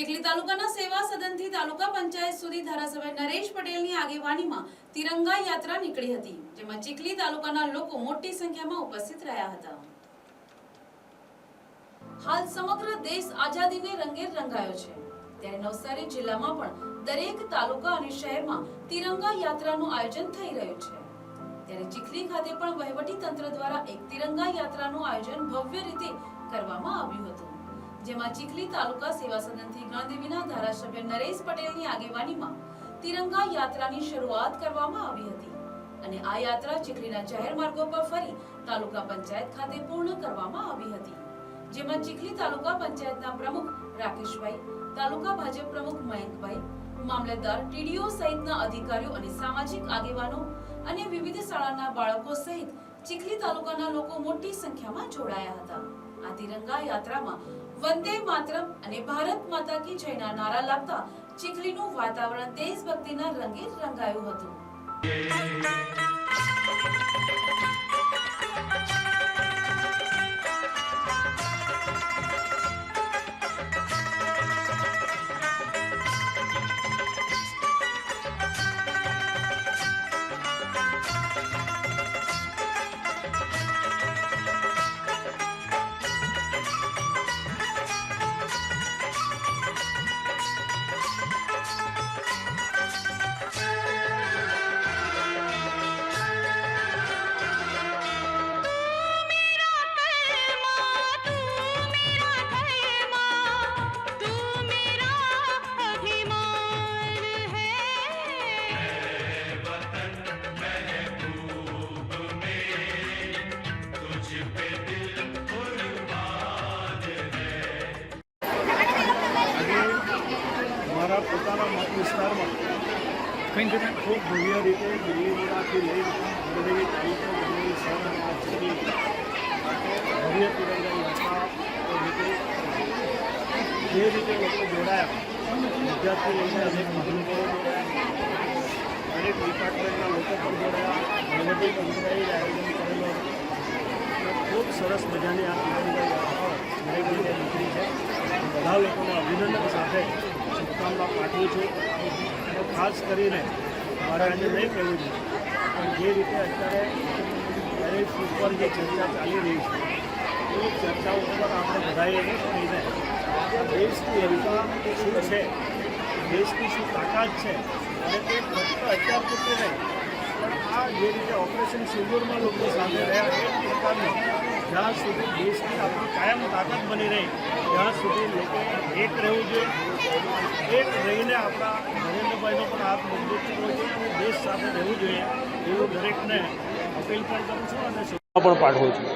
ચીખલી તાલુકાના સેવા સદનથી તાલુકા પંચાયત સુધી ધારાસભ્ય નરેશ પટેલની આગેવાનીમાં તિરંગા યાત્રા નીકળી હતી, જેમાં ચીખલી તાલુકાના લોકો મોટી સંખ્યામાં ઉપસ્થિત રહ્યા હતા. હાલ સમગ્ર દેશ આઝાદીને રંગે રંગાયો છે. ત્યારે નવસારી જિલ્લામાં પણ દરેક તાલુકા અને શહેરમાં તિરંગા યાત્રાનું આયોજન થઈ રહ્યું છે. ત્યારે ચીખલી ખાતે પણ વહીવટી તંત્ર દ્વારા એક તિરંગા યાત્રાનું આયોજન ભવ્ય રીતે કરવામાં આવ્યું હતું. જેમાં ચીખલી તાલુકા સેવા સદનથી ગણદેવીના ધારાસભ્ય નરેશ પટેલની આગેવાનીમાં તિરંગા યાત્રાની શરૂઆત કરવામાં આવી હતી અને આ યાત્રા ચીખલીના જાહેર માર્ગો પર ફરી તાલુકા પંચાયત ખાતે પૂર્ણ કરવામાં આવી હતી. જેમાં ચીખલી તાલુકા પંચાયતના પ્રમુખ રાકેશભાઈ, તાલુકા ભાજપ પ્રમુખ મયંકભાઈ, મામલતદાર ટીડીઓ સહિતના અધિકારીઓ અને સામાજિક આગેવાનો અને વિવિધ શાળાના બાળકો સહિત ચીખલી તાલુકાના લોકો મોટી સંખ્યામાં જોડાયા હતા. આ તિરંગા યાત્રામાં વંદે માતરમ અને ભારત માતા કી જયના નારા લાગતા ચીખલીનું વાતાવરણ દેશભક્તિના રંગે રંગાયું હતું. મારા પોતાના મત વિસ્તારમાં ખૂબ ભવ્ય રીતે દિલ્હીથી લઈ ગણદેવી તારીખો ગણદેવી શહેર અને આ ભવ્ય તિરંગા યાત્રા નીકળી જે રીતે લોકો જોડાયા વિદ્યાર્થી લઈને અનેક મહાનુભાવો જોડાયા, અનેક ડિપાર્ટમેન્ટના લોકો પણ જોડાયા વહીવટી તંત્રએ આયોજન કરેલું. ખૂબ સરસ મજાની આ તિરંગા યાત્રા નીકળી છે. બધા લોકોને અભિનંદન સાથે શુભકામના પાઠવું છું. અને ખાસ કરીને મારે આજે નહીં કહેવું છે પણ જે રીતે અત્યારે દરેક ઉપર જે ચર્ચા ચાલી રહી છે, એ ચર્ચા ઉપર આપણે બધાએ આ દેશની એકતા શું છે, દેશની શું તાકાત છે, અને તે ફક્ત અત્યાર પૂરતી નહીં, પણ આ જે રીતે ઓપરેશન સિંદૂરમાં લોકો સાથે રહ્યા, એ પ્રકારનું જ્યાં સુધી દેશની આપણી કાયમ તાકાત બની રહે ત્યાં સુધી લોકો એક રહેવું જોઈએ. એક રહીને આપણા નરેન્દ્રભાઈનો પણ હાથ મજબૂત કરવો જોઈએ અને દેશ સાથે રહેવું જોઈએ એવું દરેકને અપીલ પણ કરું છું અને પણ પાઠવું છું.